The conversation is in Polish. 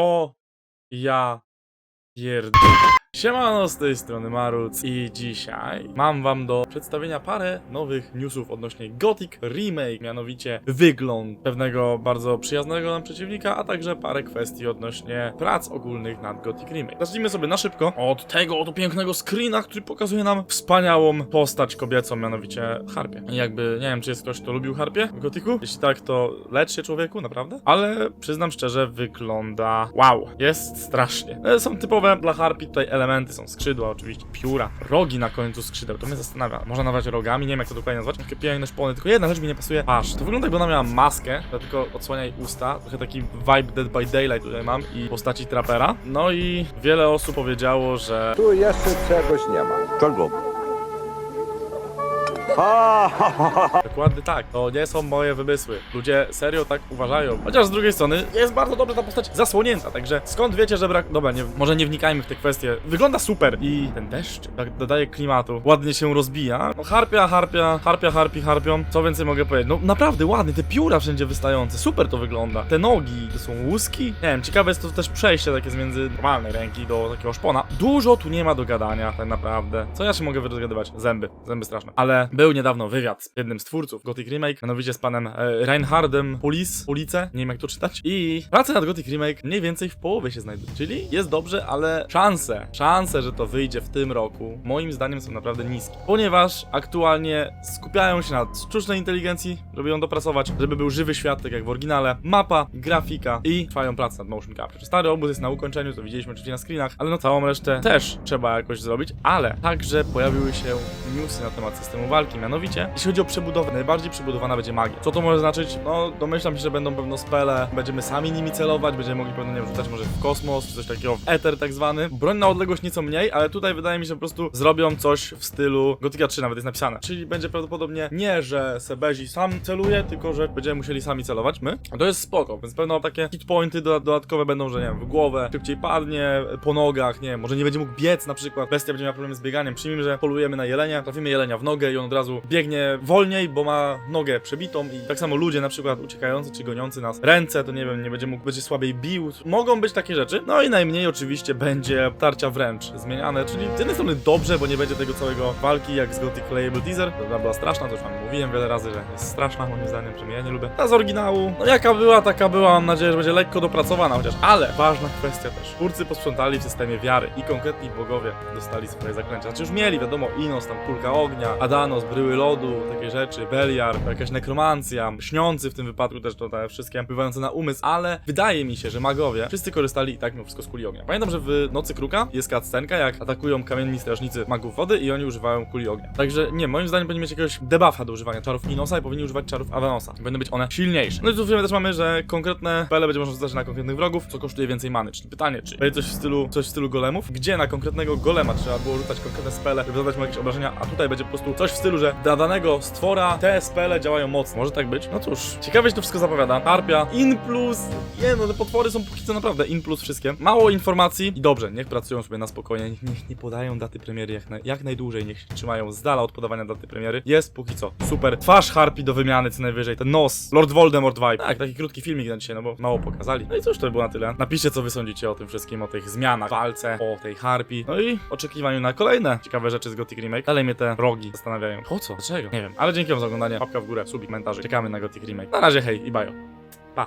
O, ja pierd... Siemano, z tej strony Maruc i dzisiaj mam wam do przedstawienia parę nowych newsów odnośnie Gothic Remake, mianowicie wygląd pewnego bardzo przyjaznego nam przeciwnika, a także parę kwestii odnośnie prac ogólnych nad Gothic Remake. Zacznijmy sobie na szybko od tego oto pięknego screena, który pokazuje nam wspaniałą postać kobiecą, mianowicie Harpię. I Jakby, nie wiem, czy jest ktoś, kto lubił Harpię w Gothicu? Jeśli tak, to lecz się człowieku, naprawdę? Ale przyznam szczerze, wygląda wow, jest strasznie. E, Są typowe dla Harpii tutaj elementy, są skrzydła oczywiście, pióra, rogi na końcu skrzydeł, to mnie zastanawia. Można nazwać rogami, nie wiem jak to dokładnie nazwać, takie piękne szpony, tylko jedna rzecz mi nie pasuje. Aż, to wygląda jakby ona miała maskę, dlatego odsłania jej usta, trochę taki vibe Dead by Daylight tutaj mam i postaci trapera. No i wiele osób powiedziało, że Tu jeszcze czegoś nie ma. Czego? Dokładnie tak, to nie są moje wymysły. Ludzie serio tak uważają. Chociaż z drugiej strony jest bardzo dobrze ta postać zasłonięta, także skąd wiecie, że brak. Dobra, nie, może nie wnikajmy w te kwestie. Wygląda super i ten deszcz tak dodaje klimatu. Ładnie się rozbija. No, harpia, harpia, harpia, harpi, harpią. Co więcej mogę powiedzieć? No naprawdę ładnie, te pióra wszędzie wystające. Super to wygląda. Te nogi, to są łuski. Nie wiem, ciekawe jest to też przejście takie między normalnej ręki do takiego szpona. Dużo tu nie ma do gadania, tak naprawdę. Co ja się mogę dogadywać? Zęby. Zęby straszne. Ale był niedawno wywiad z jednym z twórców Gothic Remake, mianowicie z panem e, Reinhardem Pulis, Pulice, nie wiem jak to czytać. I prace nad Gothic Remake mniej więcej w połowie się znajdują. Czyli jest dobrze, ale szanse, szanse, że to wyjdzie w tym roku, moim zdaniem są naprawdę niskie. Ponieważ aktualnie skupiają się na sztucznej inteligencji, żeby ją dopracować, żeby był żywy świat, tak jak w oryginale, mapa, grafika i trwają prace nad motion capture. Stary obóz jest na ukończeniu, to widzieliśmy oczywiście na screenach, ale no całą resztę też trzeba jakoś zrobić, ale także pojawiły się newsy na temat systemu walki, mianowicie jeśli chodzi o przebudowę, najbardziej przebudowana będzie magia. Co to może znaczyć? No, domyślam się, że będą pewno spele, będziemy sami nimi celować, będziemy mogli pewno, nie wiem, rzucać może w kosmos, czy coś takiego, w eter tak zwany. Broń na odległość nieco mniej, ale tutaj wydaje mi się, że po prostu zrobią coś w stylu Gothica 3 nawet jest napisane. Czyli będzie prawdopodobnie nie, że Sebezi sam celuje, tylko że będziemy musieli sami celować, my. A to jest spoko, więc pewno takie hit pointy doda- dodatkowe będą, że nie wiem, w głowę, szybciej padnie, po nogach, nie wiem, może nie będzie mógł biec na przykład, bestia będzie miała problemy z bieganiem. Przyjmijmy, że polujemy na jelenia, trafimy jelenia w nogę i on od razu biegnie wolniej, bo ma nogę przebitą i tak samo ludzie na przykład uciekający czy goniący nas ręce, to nie wiem, nie będzie mógł, będzie słabiej bił. Mogą być takie rzeczy. No i najmniej oczywiście będzie tarcia wręcz zmieniane, czyli z jednej strony dobrze, bo nie będzie tego całego walki jak z Gothic Playable Teaser, która była straszna, to już wam mówiłem wiele razy, że jest straszna moim zdaniem, przynajmniej ja nie lubię. Ta z oryginału, no jaka była, taka była, mam nadzieję, że będzie lekko dopracowana chociaż, ale ważna kwestia też. Twórcy posprzątali w systemie wiary i konkretni bogowie dostali swoje zaklęcia. Znaczy już mieli, wiadomo, Inos, tam kulka ognia, Adanos, bryły lodu, takie rzeczy, Beliar, jakaś nekromancja, śniący w tym wypadku też to te wszystkie wpływające na umysł, ale wydaje mi się, że magowie wszyscy korzystali i tak mimo wszystko z kuli ognia. Pamiętam, że w Nocy Kruka jest cutscenka, jak atakują kamienni strażnicy magów wody i oni używają kuli ognia. Także nie, moim zdaniem powinni mieć jakiegoś debuffa do używania czarów Inosa i powinni używać czarów Avanosa. Będą być one silniejsze. No i tu w filmie też mamy, że konkretne spele będzie można rzucać na konkretnych wrogów, co kosztuje więcej many. Czyli pytanie, czy będzie coś w stylu, coś w stylu golemów, gdzie na konkretnego golema trzeba było rzucać konkretne spele, żeby zadać mu jakieś obrażenia, a tutaj będzie po prostu coś w stylu, że dla danego stwora te spele działają mocno. Może tak być? No cóż, ciekawie się to wszystko zapowiada. Harpia, in plus, nie no, te potwory są póki co naprawdę in plus wszystkie. Mało informacji i dobrze, niech pracują sobie na spokojnie, niech, niech nie podają daty premiery jak, na, jak najdłużej, niech się trzymają z dala od podawania daty premiery. Jest póki co super. Twarz Harpii do wymiany co najwyżej, ten nos, Lord Voldemort vibe. Tak, taki krótki filmik na dzisiaj, no bo mało pokazali. No i cóż, to by było na tyle. Napiszcie co wy sądzicie o tym wszystkim, o tych zmianach, walce, o tej Harpii. No i oczekiwaniu na kolejne ciekawe rzeczy z Gothic Remake. Dalej mnie te rogi zastanawiają. Po co? Dlaczego? Nie wiem. Ale dzięki wam za oglądanie. Łapka w górę, subik, komentarze. Czekamy na Gothic Remake. Na razie, hej i bajo.